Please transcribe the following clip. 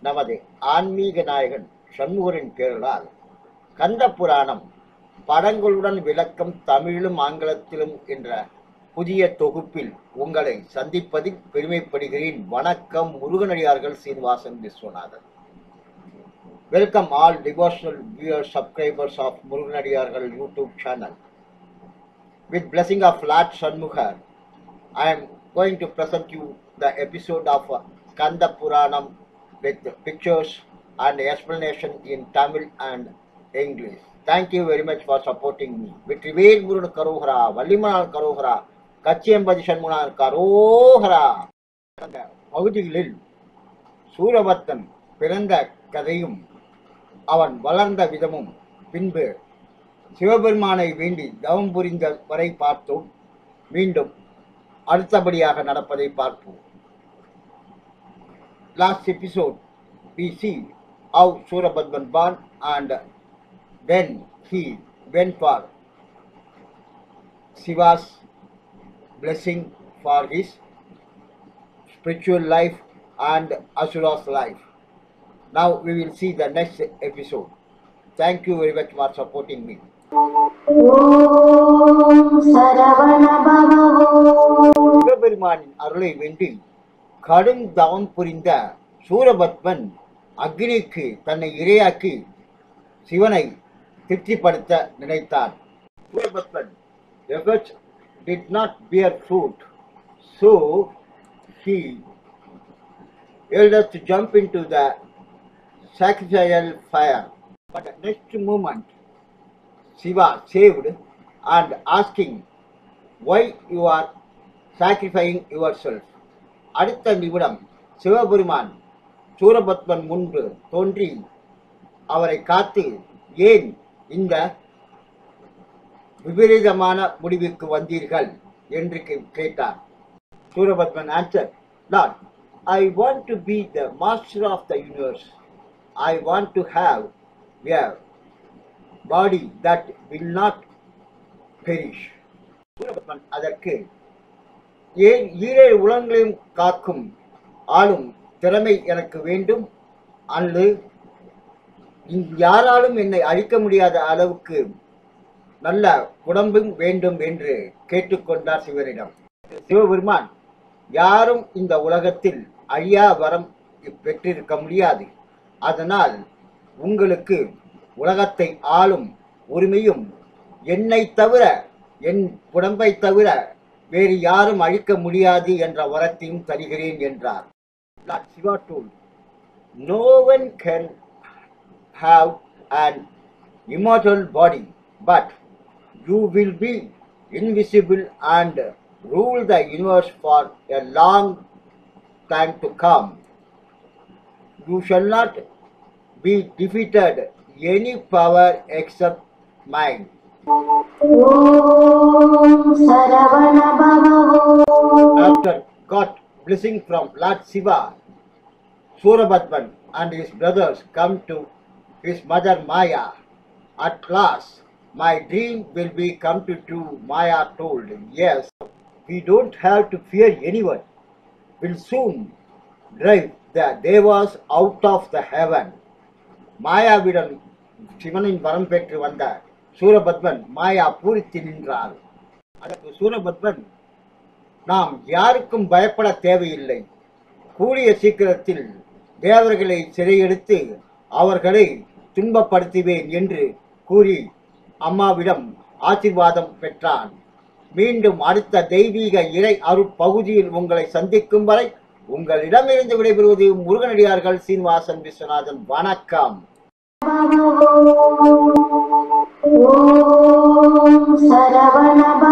நமது ஆன்மீக நாயகன் சண்முகரின் பேரலால் கந்த புராணம் படங்களுடன் விளக்கம் தமிழிலும் ஆங்கிலத்திலும் என்ற புதிய தொகுப்பில் உங்களை சந்திப்பதில் பெருமைப்படுகிறேன். வணக்கம் முருகனடியார்கள் Srinivasan Viswanathan. Welcome all devotional viewer subscribers of முருகனடியார்கள் YouTube channel with blessing of Lord Shanmukhar, I am going to present you the episode of uh, Kanda Puranam with pictures and explanation in Tamil and English. Thank you very much for supporting me. Vetrivel Murugan கரோகரா வள்ளிமனால் கரோகரா கச்சியம்பதி சண்முகனார் கரோகரா அந்த பகுதிகளில் சூரபத்தன் பிறந்த கதையும் அவன் வளர்ந்த விதமும் பின்பு சிவபெருமானை வேண்டி தவம் புரிந்த வரை பார்த்தோம் மீண்டும் அடுத்தபடியாக நடப்பதை பார்ப்போம் last episode we see how Surabadman born and then he went for Shiva's blessing for his spiritual life and Asura's life. Now we will see the next episode. Thank you very much for supporting me. ஓம் சரவண பவோ சிவபெருமானின் அருளை வேண்டி கடும் தவம் புரிந்த சூரபத்மன் அக்னிக்கு தன்னை இரையாக்கி சிவனை திருப்திப்படுத்த நினைத்தான் Surapadman efforts did not bear fruit so he elders to jump into the sacrificial fire. But the next moment Shiva saved and asking why you are sacrificing yourself? அடுத்த நிமிடம் சிவபெருமான் சூரபத்மன் முன்பு தோன்றி அவரை காத்து ஏன் இந்த விபரீதமான முடிவுக்கு வந்தீர்கள்? என்று கேட்டார். Soorapadman answer lord I want to be the master of the universe I want to have a body that will not perish. அதற்கு ஏன் ஈரே உலகங்களையும் காக்கும் ஆளும் திறமை எனக்கு வேண்டும்? அல்லது யாராலும் என்னை அழிக்க முடியாத அளவுக்கு நல்ல உடம்பும் வேண்டும் என்று கேட்டுக்கொண்டார் சிவனிடம். சிவபெருமான் யாரும் இந்த உலகத்தில் அழியா வரம் பெற்றிருக்க முடியாது. அதனால் உங்களுக்கு உலகத்தை ஆளும் உரிமையும் என்னை தவிர என் புடம்பை தவிர வேறு யாரும் அழிக்க முடியாது என்ற வரத்தையும் தருகிறேன் என்றார் lord Shiva told no one can have and immortal body, but you will be invisible and rule the universe for a long time to come. You shall not Be defeated any power except mine. After God blessing from Lord Shiva, Surabhatman and his brothers come to his mother Maya. At last, my dream will be come to true, Maya told. Yes, we don't have to fear anyone. We'll soon drive the devas out of the heaven. மாயாவிடம் சிவனின் வரம் பெற்று வந்த சூரபத்மன் மாயா பூரித்து நின்றாள் அதற்கு சூரபத்மன் நாம் யாருக்கும் பயப்பட தேவையில்லை. கூடிய சீக்கிரத்தில் தேவர்களை சிறையெடுத்து அவர்களை துன்பப்படுத்துவேன் என்று கூறி அம்மாவிடம் ஆசீர்வாதம் பெற்றான். மீண்டும் அடுத்த தெய்வீக இறை அருட்பகுதியில் உங்களை சந்திக்கும் வரை உங்களிடமிருந்து விடைபெறுவது முருகனடியார்கள் சீனிவாசன் விஸ்வநாதன். வணக்கம். Om Saravana